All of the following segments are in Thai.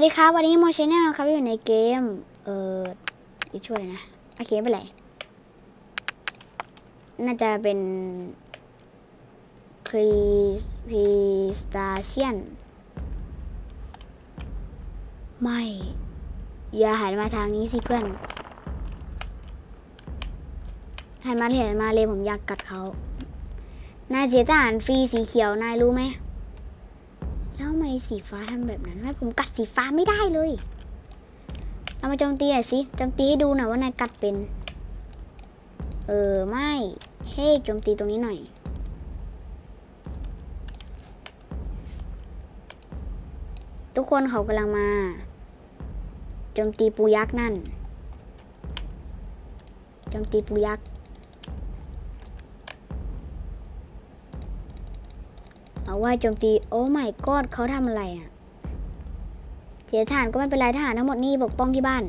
วัสดีครับ วันนี้โมชแนลครับอยู่ในเกม เอออีกช่วยนะ โอเคไม่เป็นไร น่าจะเป็นครีครีสตาเชียน ไม่ อย่าหันมาทางนี้สิเพื่อน หันมาเห็นมาเลยผมอยากกัดเขา นายเสียทหารฟรีสีเขียวนายรู้ไหม แล้วทำไมสีฟ้าทำแบบนั้นทำไมผมกัดสีฟ้าไม่ได้เลย เรามาโจมตีหน่อยสิโจมตีให้ดูหน่อยว่านายกัดเป็น เออไม่เฮ้โจมตีตรงนี้หน่อยทุกคนเขากำลังมาโจมตีปูยักษ์นั่นโจมตีปูยักษ์ เอาว่าโจมตีโอ้ไม่กอดเขาทำอะไรอะเสียทหารก็ไม่เป็นไรทหารทั้งหมดนี่ปกป้องที่บ้าน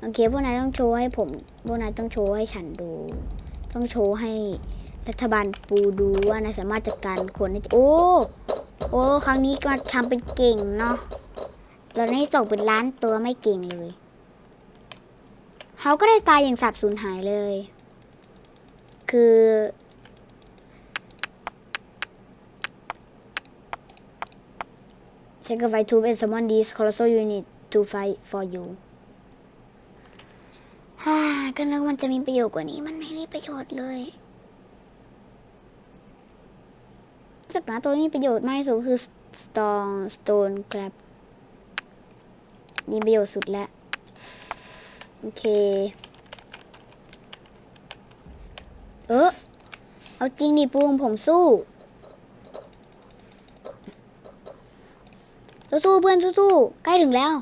โอเค พวกนายต้องโชว์ให้ผม พวกนายต้องโชว์ให้ฉันดู ต้องโชว์ให้รัฐบาลปูดูว่านายสามารถจัดการคนได้โอ้ โอ้ ครั้งนี้ก็ทำเป็นเก่งเนาะเราได้ส่งเป็นล้านตัวไม่เก่งเลย เขาก็ได้ตายอย่างสับสูญหายเลย คือ sacrifice two and summon these colossal unit to fight for you ฮ่าก็นึกมันจะมีประโยชน์กว่านี้มันไม่มีประโยชน์เลยสัตว์หมาตัวนี้ประโยชน์มากที่สุดคือ stone stone crab นี่ประโยชน์สุดแล้ว โอเค เออเอาจริงดิปูมผมสู้สู้ๆเพื่อนสู้ๆใกล้ถึงแล้ว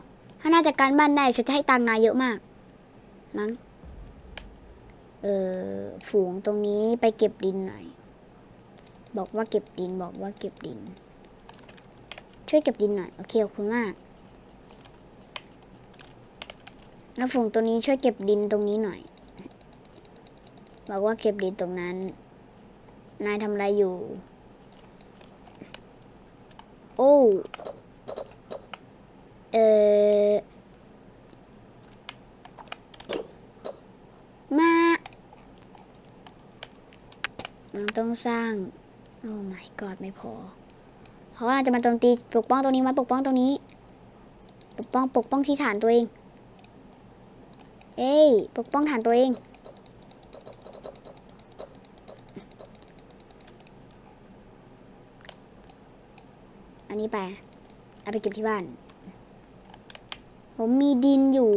ถ้าน่าจะการบ้านได้ฉันจะให้ตังนายเยอะมาก นั้น เออฝูงตรงนี้ไปเก็บดินหน่อย บอกว่าเก็บดินบอกว่าเก็บดิน ช่วยเก็บดินหน่อย โอเคขอบคุณมาก แล้วฝูงตัวนี้ช่วยเก็บดินตรงนี้หน่อย บอกว่าเก็บดินตรงนั้น นายทำอะไรอยู่ โอ้ เออมาต้องสร้าง โอ้ my god ไม่พอเขาอาจะมาโจมตีปกป้องตรงนี้มาปกป้องตรงนี้ ปกป้องปกป้องที่ฐานตัวเอง เอ้ย ปกป้องฐานตัวเอง อันนี้ไป เอาไปเก็บที่บ้าน ผมมีดินอยู่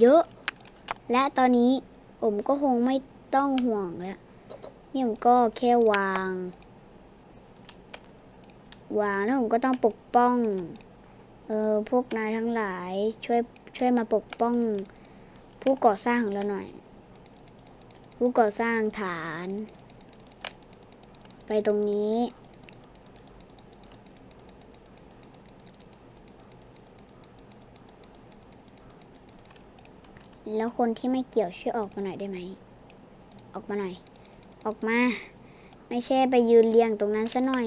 เยอะ และตอนนี้ผมก็คงไม่ต้องห่วงแล้ว นี่ผมก็แค่วาง วางแล้วผมก็ต้องปกป้อง เออพวกนายทั้งหลายช่วยช่วยมาปกป้อง ผู้ก่อสร้างของเราหน่อย ผู้ก่อสร้างฐาน ไปตรงนี้ แล้วคนที่ไม่เกี่ยวช่วยออกมาหน่อยได้ไหม ออกมาหน่อย ออกมา ไม่ใช่ไปยืนเรียงตรงนั้นซะหน่อย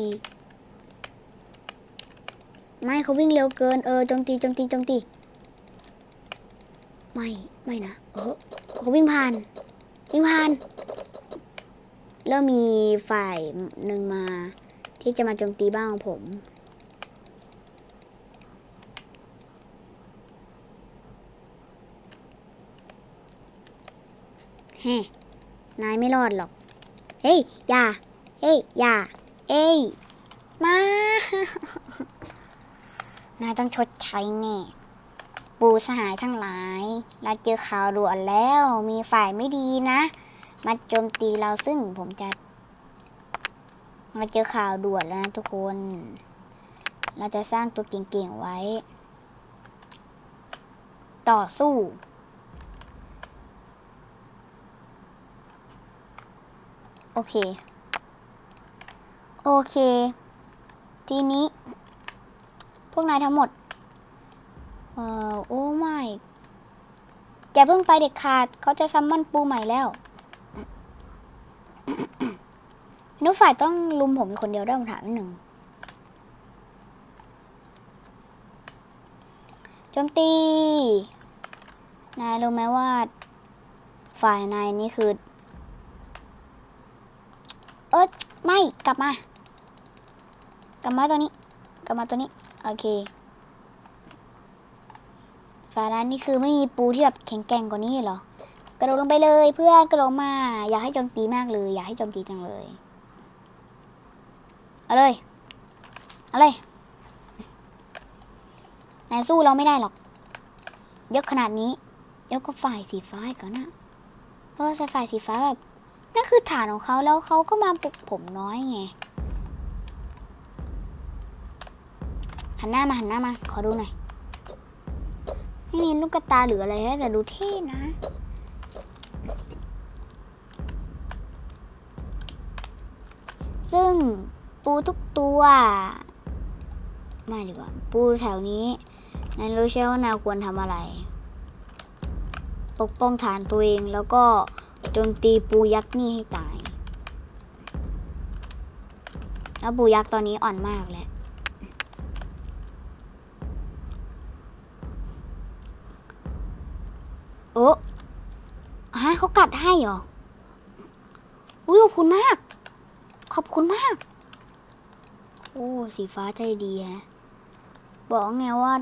ไม่เขาวิ่งเร็วเกิน เออจมตีจมตีจมตี ไม่ ไม่นะ เออเขาวิ่งผ่าน วิ่งผ่านแล้วมีฝ่ายหนึ่งมา ที่จะมาโจมตีบ้านของผม ฮ่นายไม่รอดหรอก เฮ้ย อย่า เฮ้ย อย่า เอ้ย มา นายต้องชดใช้แน่ปูสหายทั้งหลายเราเจอข่าวด่วนแล้ว มีฝ่ายไม่ดีนะ มาโจมตีเราซึ่งผมจะเราเจอข่าวด่วนแล้วนะทุกคน เราจะสร้างตัวเก่งๆไว้ ต่อสู้ โอเค โอเค ทีนี้ พวกนายทั้งหมด เอ่อ โอ้ไม่อย่าเพิ่งไปเด็ดขาด เขาจะซัมมอนปูใหม่แล้วนุฝ่ายต้องลุมผมคนเดียวได้ผมถามนิดหนึ่งโจมตี นายรู้ไหมว่า ฝ่ายนายนี่คือ เออไม่กลับมา กลับมาตัวนี้ กลับมาตัวนี้ โอเคฝายนั้นนี่คือไม่มีปูที่แบบแข็งแกร่งกว่านี้เหรอ กระโดดลงไปเลยเพื่อนกระโดดมา อยากให้โจมตีมากเลย อยากให้โจมตีจังเลย เอาเลย เอาเลยนายสู้เราไม่ได้หรอกยกขนาดนี้ยกก็ฝ่ายสีฟ้าก่อนนะ เพราะว่าฝ่ายสีฟ้าแบบ นั่นคือฐานของเขาแล้วเขาก็มาปลุกผมน้อยไง หันหน้ามาหันหน้ามา ขอดูหน่อย ไม่มีลูกกระตาหรืออะไรให้แต่ดูเท่นะซึ่งปูทุกตัวไม่ดีกว่า ปูแถวนี้นายรู้ใช่ว่านาควรทำอะไร ปกป้องฐานตัวเองแล้วก็ โจมตีปูยักษ์นี่ให้ตาย แล้วปูยักษ์ตอนนี้อ่อนมากแล้ว โอ้ฮะเขากัดให้เหรอ อุ้ยขอบคุณมาก ขอบคุณมาก โอ้ สีฟ้าใจดีฮะ บอกไงว่า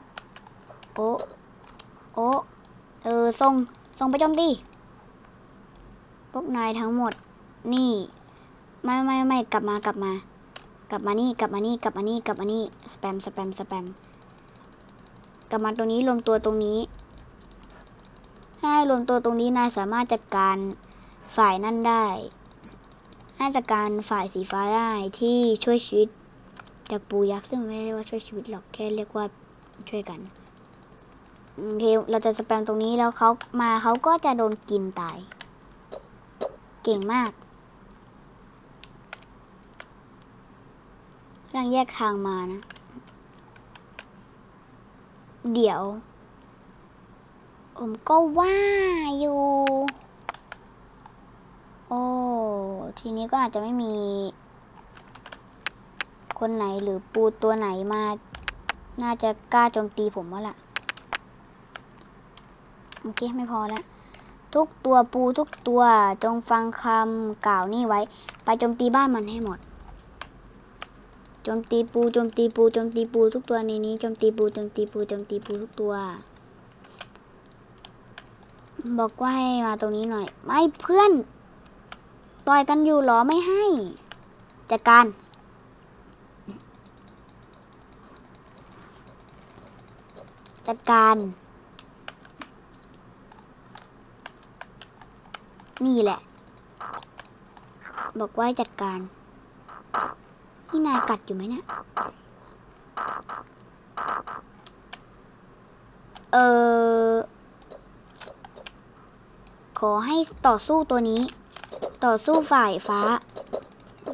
โอ้ โอ้ เออส่งส่งไปโจมตี พวกนายทั้งหมด นี่ ไม่ไม่ไม่กลับมากลับมา กลับมานี่กลับมานี่กลับมานี่กลับมานี่สแปมสแปมสแปมกลับมาตรงนี้รวมตัวตรงนี้ให้รวมตัวตรงนี้นายสามารถจัดการฝ่ายนั่นได้ให้จัดการฝ่ายสีฟ้าได้ที่ช่วยชีวิตจากปูยักษ์ซึ่งไม่ได้เรียกว่าช่วยชีวิตหรอกแค่เรียกว่าช่วยกันโอเคเราจะสแปมตรงนี้แล้วเขามาเขาก็จะโดนกินตาย เก่งมากยังแยกทางมานะ เดี๋ยว ผมก็ว่าอยู่ โอ้ ทีนี้ก็อาจจะไม่มี คนไหนหรือปูตัวไหนมา น่าจะกล้าโจมตีผมแล้วล่ะ โอเค ไม่พอแล้ว ทุกตัวปูทุกตัวจงฟังคำกล่าวนี่ไว้ ไปโจมตีบ้านมันให้หมดโจมตีปูโจมตีปูโจมตีปูทุกตัวในนี้โจมตีปูโจมตีปูโจมตีปูทุกตัว บอกว่าให้มาตรงนี้หน่อย ไม่เพื่อนต่อยกันอยู่หรอไม่ให้จัดการจัดการ นี่แหละ บอกว่าจัดการนี่นายกัดอยู่ไหมเนี่ยเออขอให้ต่อสู้ตัวนี้ ต่อสู้ฝ่ายฟ้า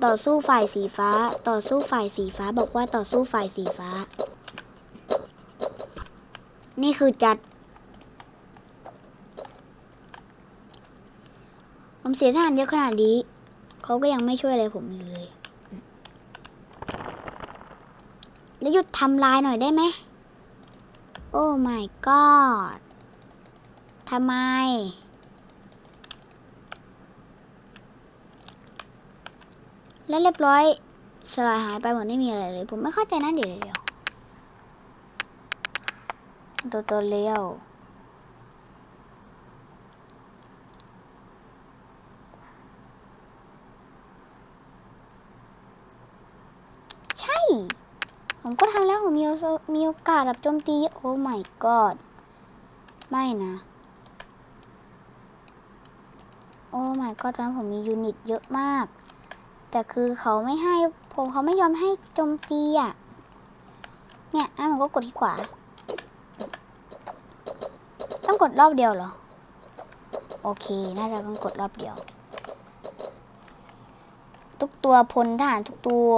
ต่อสู้ฝ่ายสีฟ้า ต่อสู้ฝ่ายสีฟ้า บอกว่าต่อสู้ฝ่ายสีฟ้า นี่คือจัด ผมเสียทหารเยอะขนาดนี้เขาก็ยังไม่ช่วยอะไรผมอยู่เลย แล้วหยุดทำลายหน่อยได้ไหม โอ้ my god ทำไม แล้วเรียบร้อยสลายหายไปเหมือนไม่มีอะไรเลย ผมไม่เข้าใจนะเดี๋ยวเดี๋ยวตัวตัวเลี้ยว ใช่ ผมก็ทำแล้วผมมีมีโอกาสแบบโจมตีเยอะโอ้ my god ไม่นะ โอ้ my god ตอนนั้นผมมียูนิตเยอะมาก แต่คือเขาไม่ให้ผมเขาไม่ยอมให้โจมตีอะ เนี่ยอะผมก็กดที่ขวา ต้องกดรอบเดียวเหรอ โอเค น่าจะต้องกดรอบเดียว ทุกตัวพลทหารทุกตัว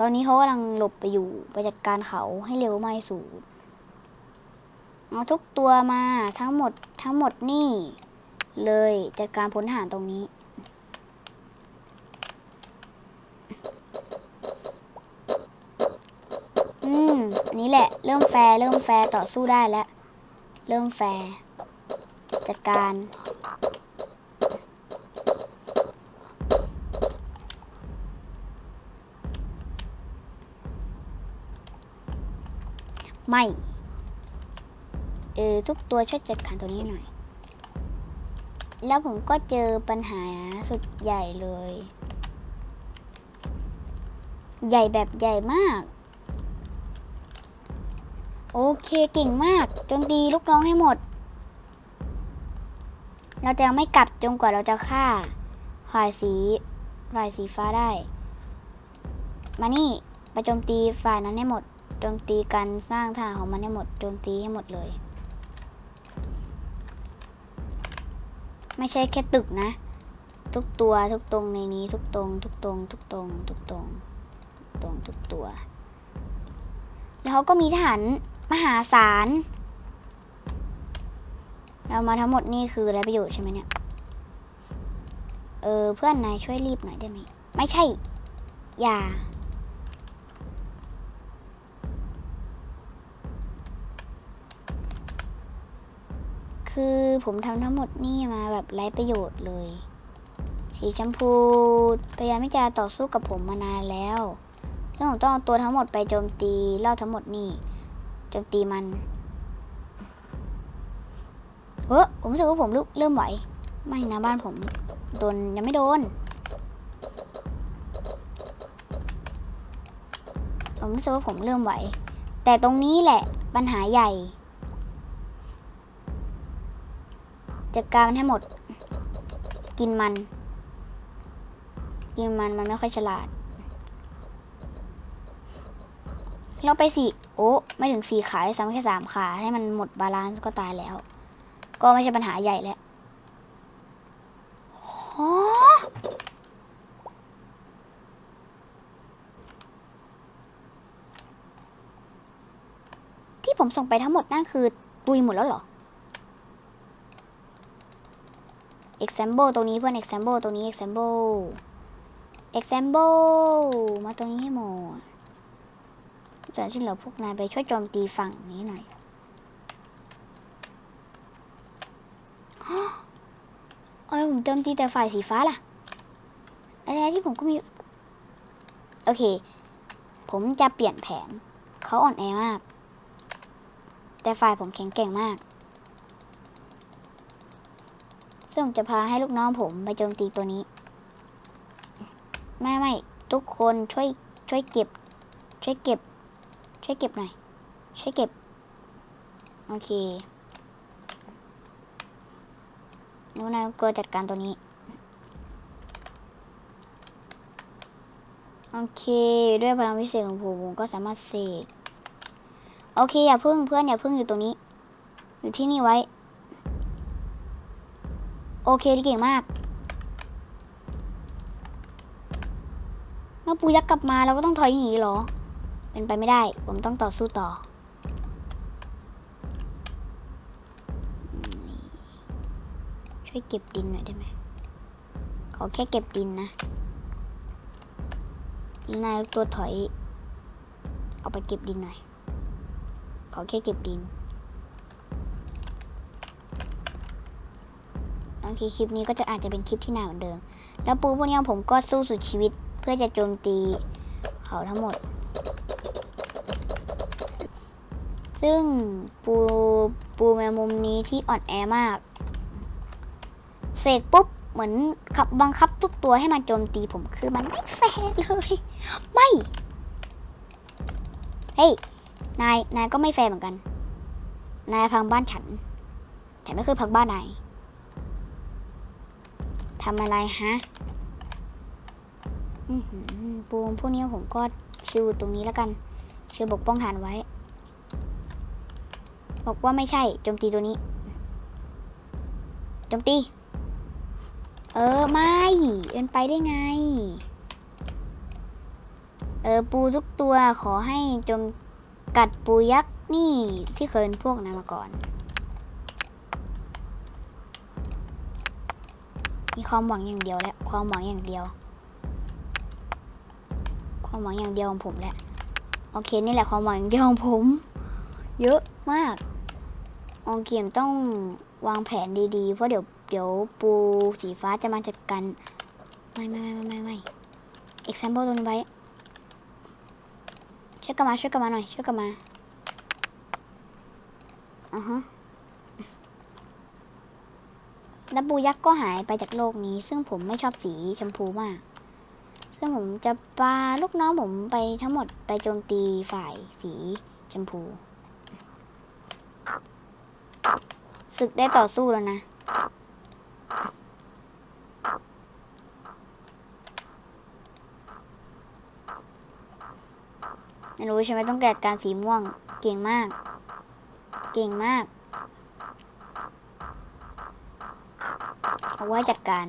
ตอนนี้เขากำลังหลบไปอยู่ไปจัดการเขาให้เร็วไม่สูดเอาทุกตัวมาทั้งหมดทั้งหมดนี่ เลยจัดการพลทหารตรงนี้ อืม นี่แหละ เริ่มแฟร์เริ่มแฟร์ต่อสู้ได้แล้ว เริ่มแฟร์จัดการ ไม่ เออ ทุกตัวช่วยจัดการตัวนี้หน่อย แล้วผมก็เจอปัญหาสุดใหญ่เลย ใหญ่แบบใหญ่มาก โอเคเก่งมากจมตีลูกน้องให้หมด เราจะไม่กลับจนกว่าเราจะฆ่าฝ่ายสีฝ่ายสีฟ้าได้ มานี่ไปโจมตีฝ่ายนั้นให้หมด โจมตีการสร้างทางของมันให้หมดโจมตีให้หมดเลย ไม่ใช่แค่ตึกนะ ทุกตัวทุกตรงในนี้ทุกตรง ทุกตรง ทุกตรง ทุกตรงทุกตรงทุกตัว แล้วเขาก็มีทหารมหาศาลเรามาทั้งหมดนี่คืออะไรประโยชน์ใช่ไหมเนี่ย เออเพื่อนนายช่วยรีบหน่อยได้ไหม ไม่ใช่ อย่า คือผมทำทั้งหมดนี่มาแบบไร้ประโยชน์เลย สีชมพูพยายามที่จะต่อสู้กับผมมานานแล้วซึ่งผมต้องเอาตัวทั้งหมดไปโจมตีเล่าทั้งหมดนี่โจมตีมันเออผมรู้สึกว่าผมเริ่มไหว ไม่นะบ้านผมโดนยังไม่โดน ผมรู้สึกว่าผมเริ่มไหว แต่ตรงนี้แหละปัญหาใหญ่ จัดการมันให้หมด กินมัน กินมันมันไม่ค่อยฉลาด เราไปสี่โอ้ไม่ถึงสี่ขาเลยซ้ำแค่สามขา ให้มันหมดบาลานซ์ก็ตายแล้ว ก็ไม่ใช่ปัญหาใหญ่แล้วที่ผมส่งไปทั้งหมดนั่นคือตุยหมดแล้วเหรอ example ตรงนี้เพื่อน example ตรงนี้ example example มาตรงนี้ให้หมดส่วนที่เหลือพวกนายไปช่วยโจมตีฝั่งนี้หน่อยเอ้ยผมโจมตีแต่ฝ่ายสีฟ้าล่ะอะไรที่ผมก็มี โอเค ผมจะเปลี่ยนแผน เขาอ่อนแอมาก แต่ฝ่ายผมแข็งแกร่งมาก ซึ่งผมจะพาให้ลูกน้องผมไปโจมตีตัวนี้ ไม่ไม่ทุกคนช่วยช่วยเก็บ ช่วยเก็บ ช่วยเก็บหน่อย ช่วยเก็บ โอเคนูนายกลัวจัดการตัวนี้ โอเค ด้วยพลังวิเศษของผมผมก็สามารถเสก โอเค อย่าพึ่งเพื่อนอย่าพึ่งอยู่ตรงนี้ อยู่ที่นี่ไว้ อเคที่เก่งมากเมื่อปูยักษ์กลับมาเราก็ต้องถอยหนีเหรอ เป็นไปไม่ได้ ผมต้องต่อสู้ต่อ ช่วยเก็บดินหน่อยได้ไหมขอแค่เก็บดินนะนายตัวถอย เอาไปเก็บดินหน่อย ขอแค่เก็บดินางทีคลิปนี้ก็จะอาจจะเป็นคลิปที่นานเหมือนเดิม แล้วปูพวกนี้ผมก็สู้สุดชีวิตเพื่อจะโจมตีเขาทั้งหมด ซึ่งปูปูแมงมุมนี้ที่อ่อนแอมากเสกปุ๊บเหมือนขับบังคับทุกตัวให้มาโจมตีผมคือมันไม่แฟร์เลย ไม่ เฮ้ย นาย นายก็ไม่แฟร์เหมือนกัน นายพังบ้านฉัน ฉันไม่เคยพังบ้านนาย ทำอะไรฮะปูมพวกนี้ผมก็ชิวตรงนี้แล้วกัน ชิวบกป้องฐานไว้ บอกว่าไม่ใช่โจมตีตัวนี้โจมตี เออ ไม่เป็นไปได้ไง เออ ปูทุกตัวขอให้จมกัดปูยักษ์นี่ที่เคยเป็นพวกนั้นมาก่อน มีความหวังอย่างเดียวแหละความหวังอย่างเดียว ความหวังอย่างเดียวของผมแหละโอเคนี่แหละความหวังเดียวของผม เยอะมากองเกียมต้องวางแผนดีๆ เพราะเดี๋ยวเดี๋ยวปูสีฟ้าจะมาจัดการไม่ไม่ไม่ไม่ไม่ example ตรงนี้ไว้ช่วยกันมาช่วยกันมาหน่อยช่วยกันมาอ่าฮะ แล้วปูยักษ์ก็หายไปจากโลกนี้ ซึ่งผมไม่ชอบสีชมพูมาก ซึ่งผมจะปาลูกน้องผมไปทั้งหมดไปโจมตีฝ่ายสีชมพูศึกได้ต่อสู้แล้วนะ ไม่รู้ใช่ไหมต้องแกะการสีม่วง เก่งมาก เก่งมาก เอาไว้จัดการ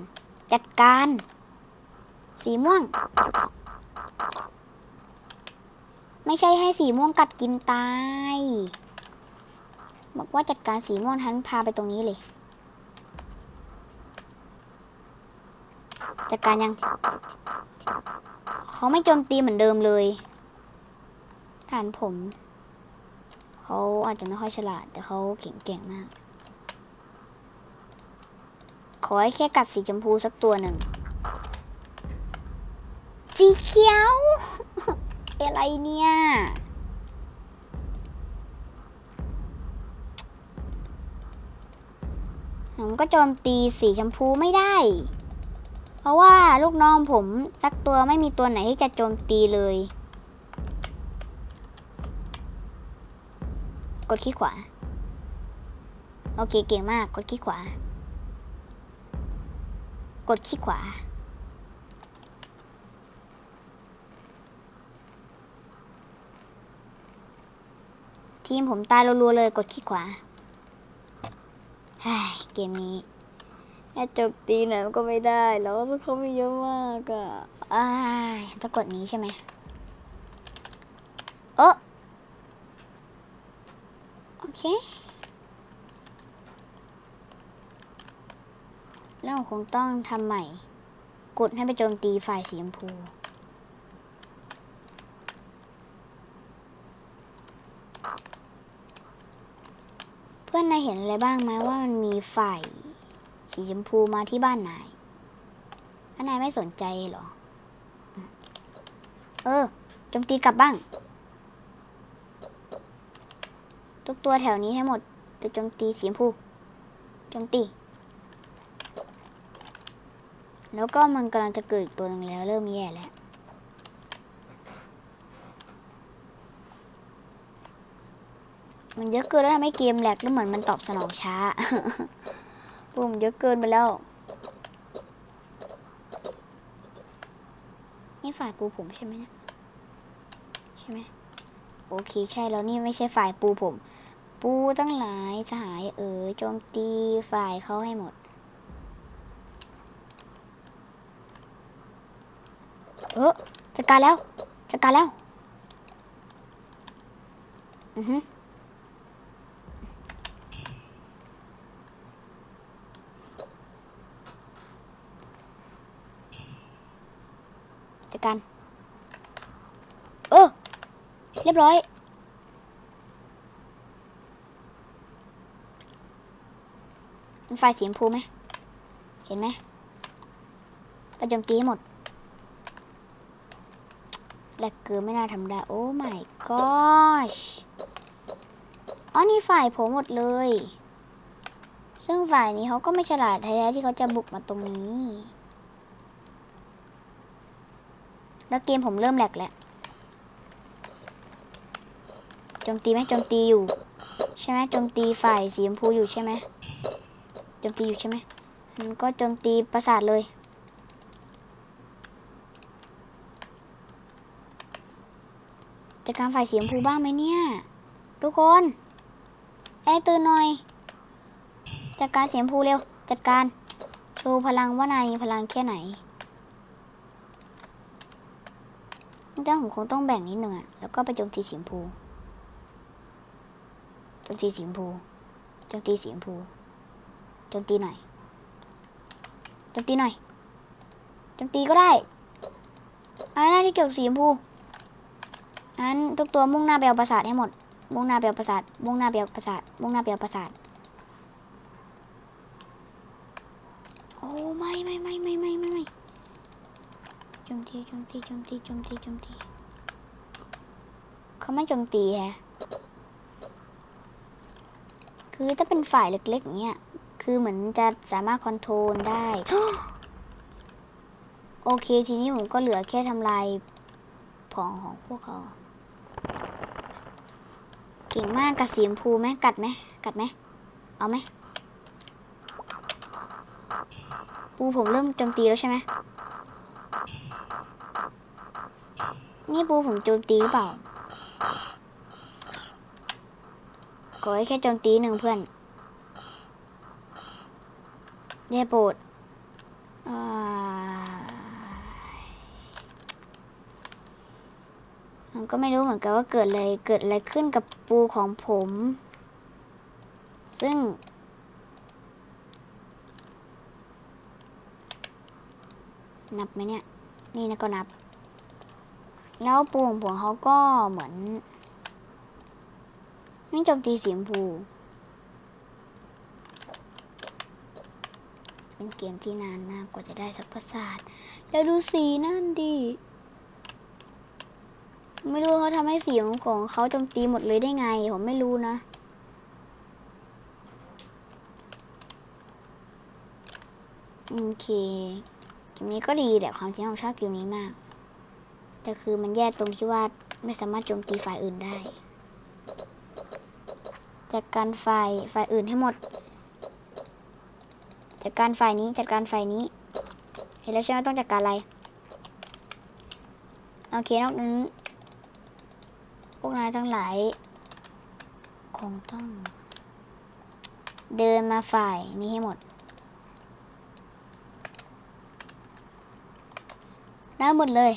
จัดการ สีม่วง ไม่ใช่ให้สีม่วงกัดกินตาย บอกว่าจัดการสีม่วงทันพาไปตรงนี้เลย จัดการยัง เขาไม่โจมตีเหมือนเดิมเลยฐานผม เขาอาจจะไม่ค่อยฉลาดแต่เขาเก่งเก่งมาก ขอให้แค่กัดสีชมพูสักตัวหนึ่ง สีเขียว อะไรเนี่ย ผมก็โจมตีสีชมพูไม่ได้ เพราะว่าลูกน้องผมสักตัวไม่มีตัวไหนที่จะโจมตีเลย กดขี้ขวา โอเคเก่งมาก กดขี้ขวา กดขี้ขวา ทีมผมตายรัวๆเลยกดขี้ขวาเฮ้ยเกมนี้แค่จบตีหน่อยมันก็ไม่ได้แล้วเขามีเยอะมากอะอ้ายต้องกดนี้ใช่ไหมเออโอเค แล้วคงต้องทำใหม่ กดให้ไปโจมตีฝ่ายสีชมพู เพื่อนนายเห็นอะไรบ้างไหมว่ามันมีฝ่ายสีชมพูมาที่บ้านนายแล้วนายไม่สนใจเหรอ เออโจมตีกลับบ้าง ทุกตัวแถวนี้ให้หมด ไปโจมตีสีชมพูโจมตี แล้วก็มันกำลังจะเกิดอีกตัวหนึ่งแล้ว เริ่มแย่แล้ว มันเยอะเกินแล้วทำให้เกมแหลกแล้วเหมือนมันตอบสนองช้าปุ่มเยอะเกินไปแล้ว นี่ฝ่ายปูผมใช่ไหมเนี่ยใช่ไหมโอเคใช่แล้วนี่ไม่ใช่ฝ่ายปูผม ปูตั้งหลายสหายเอ๋ยโจมตีฝ่ายเขาให้หมด เออจัดการแล้ว จัดการแล้ว อือฮึจัดการ เออ เรียบร้อย มันไฟสีชมพูไหม เห็นไหมไปโจมตีหมด แลกเกือไม่น่าทำได้ โอ้ my gosh อ๋อนี่ฝ่ายผมหมดเลย ซึ่งฝ่ายนี้เขาก็ไม่ฉลาดแท้ๆที่เขาจะบุกมาตรงนี้ แล้วเกมผมเริ่มแหลกแล้วโจมตีไหมโจมตีอยู่ ใช่ไหมโจมตีฝ่ายสีชมพูอยู่ใช่ไหมโจมตีอยู่ใช่ไหมมันก็โจมตีประสาทเลย จัดการฝ่ายสีชมพูบ้างไหมเนี่ย ทุกคนเอ้ตื่นหน่อย จัดการสีชมพูเร็ว จัดการโชว์พลังว่านายมีพลังแค่ไหนเจ้าผมคงต้องแบ่งนิดหนึ่งอะแล้วก็ไปโจมตีสีชมพูโจมตีสีชมพูโจมตีสีชมพูโจมตีหน่อยโจมตีหน่อยโจมตีก็ได้อะไรนะที่เกี่ยวกับสีชมพู งั้นทุกตัวมุ่งหน้าไปเอาปราสาทให้หมด มุ่งหน้าไปเอาปราสาท มุ่งหน้าไปเอาปราสาท มุ่งหน้าไปเอาปราสาท โอ้ไม่ไม่ไม่ไม่ไม่ไม่ไม่จมตีจมตีจมตีจมตีจมตีเขาไม่จมตีแฮะคือถ้าเป็นฝ่ายเล็กๆอย่างเงี้ย คือเหมือนจะสามารถคอนโทรลได้ โอเคทีนี้ผมก็เหลือแค่ทำลายผองของพวกเขา เก่งมากกัดสีชมพูไหมกัดไหมกัดไหมเอาไหมปูผมเริ่มโจมตีแล้วใช่ไหมนี่ปูผมโจมตีหรือเปล่าขอให้แค่โจมตีหนึ่งเพื่อนเดโปรดอ่า ผมก็ไม่รู้เหมือนกันว่าเกิดอะไรเกิดอะไรขึ้นกับปูของผม ซึ่ง นับไหมเนี่ย นี่นะก็นับ แล้วปูของผมเขาก็เหมือนไม่โจมตีสีชมพูเป็นเกมที่นานมากกว่าจะได้สักประสาทแล้วดูสีนั่นดิ ไม่รู้เขาทำให้สีของของเขาโจมตีหมดเลยได้ไง ผมไม่รู้นะโอเคเกมนี้ก็ดีแหละความจริงผมชอบเกมนี้มาก แต่คือมันแย่ตรงที่ว่าไม่สามารถโจมตีฝ่ายอื่นได้จัดการฝ่ายฝ่ายอื่นให้หมด จัดการฝ่ายนี้จัดการฝ่ายนี้ เห็นแล้วใช่ไหมต้องจัดการอะไร โอเคนอกนั้น พวกนายทั้งหลายคงต้อง เดินมาฝ่ายนี้ให้หมดได้หมดเลย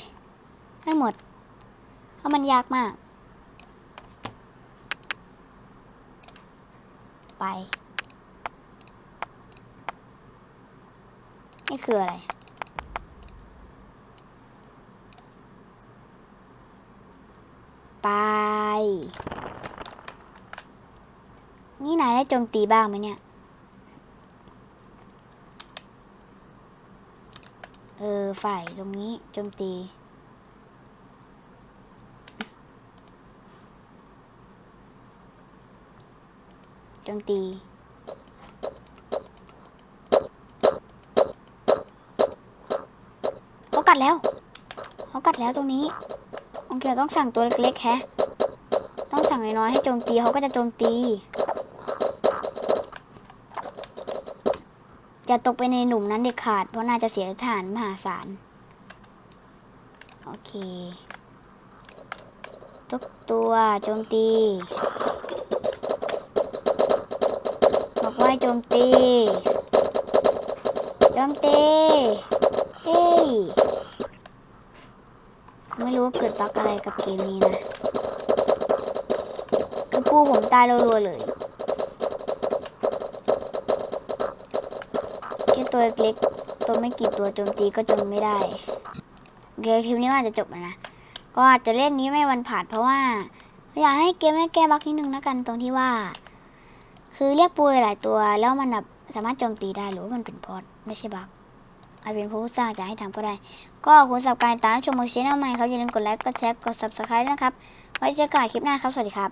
ได้หมด เพราะมันยากมาก ไป นี่คืออะไร ไป นี่นายได้โจมตีบ้างไหมเนี่ย เออ ฝ่ายตรงนี้โจมตีโจมตีเขากัดแล้วเขากัดแล้วตรงนี้ โอเคเราต้องสั่งตัวเล็กๆแฮะ ต้องสั่งน้อยๆให้โจมตีเขาก็จะโจมตี จะตกไปในหลุมนั้นเด็ดขาด เพราะน่าจะเสียฐานมหาศาล โอเค ทุกตัวโจมตี บอกว่าโจมตี โจมตี เฮ้ ไม่รู้ว่าเกิดบั๊กอะไรกับเกมนี้นะคือปูผมตายรัวๆเลยแค่ตัวเล็กตัวไม่กี่ตัวโจมตีก็โจมไม่ได้ เดี๋ยวคลิปนี้ก็อาจจะจบแล้วนะ ก็อาจจะเล่นนี้ไม่วันผ่านเพราะว่า อยากให้เกมได้แก้บั๊กนิดนึงนะกันตรงที่ว่า คือเรียกปูหลายตัวแล้วมันแบบสามารถโจมตีได้หรือว่ามันเป็นพอดไม่ใช่บั๊ก อาจเป็นผู้สร้างจะให้ทำก็ได้ ก็ขอบคุณสำหรับการติดตามชมมือชแนลใหม่ครับอย่าลืมกดไลค์กดแชร์กด subscribe นะครับ ไว้เจอกันคลิปหน้าครับ สวัสดีครับ